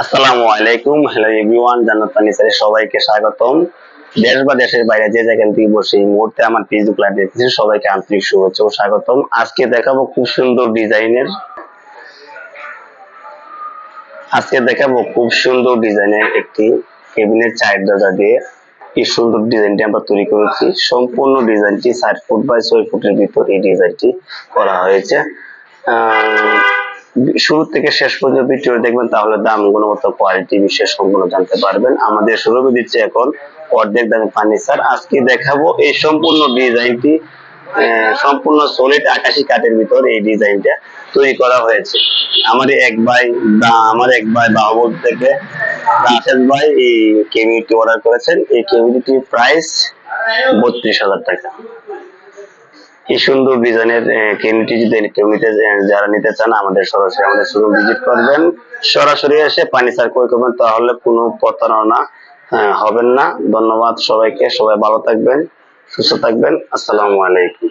আসসালামু আলাইকুম। Hello everyone জান্নাত ফার্নিচারে সবাইকে স্বাগতম। দেশ বা দেশের বাইরে যে যেখান থেকে বসে এই মুহূর্তে আমার ফেসবুক লাইভ দেখতেছি সবাইকে আন্তরিক শুভেচ্ছা ও স্বাগতম। আজকে দেখাবো খুব সুন্দর ডিজাইনের আজকে দেখাবো খুব সুন্দর ডিজাইনের একটি কেবিনের চায়ের দরজা দিয়ে এই সুন্দর ডিজাইনটি আমরা তৈরি করেছি। সম্পূর্ণ ডিজাইনটি ষাট ফুট বাই ছয় ফুটের ভিতর এই ডিজাইনটি করা হয়েছে। আহ, শুরু থেকে শেষ পর্যন্ত ভিডিও দেখবেন, তাহলে দাম, গুণগত কোয়ালিটি বিশেষ সম্পূর্ণ জানতে পারবেন। আমাদের শোরুমে দিচ্ছে এখন অর্ধেক দামে ফার্নিচার আজকে দেখাবো এই সম্পূর্ণ ডিজাইনটি সম্পূর্ণ সলিড আকাশি কাঠের ভিতর এই ডিজাইনটা তৈরি করা হয়েছে। আমার এক ভাই, বা- আমার এক ভাই বাহুবল থেকে রাশেদ ভাই এই কেবিটি অর্ডার করেছেন। এই কেবিটির প্রাইস বত্রিশ হাজার টাকা। এই সুন্দর ডিজাইনের কেমিটি যদি কেউ নিতে যারা নিতে চান, আমাদের সরাসরি আমাদের শোরুম ভিজিট করবেন। সরাসরি এসে পানি সার করে করবেন, তাহলে কোনো প্রতারণা হবেন না। ধন্যবাদ সবাইকে। সবাই ভালো থাকবেন, সুস্থ থাকবেন। আসসালামু আলাইকুম।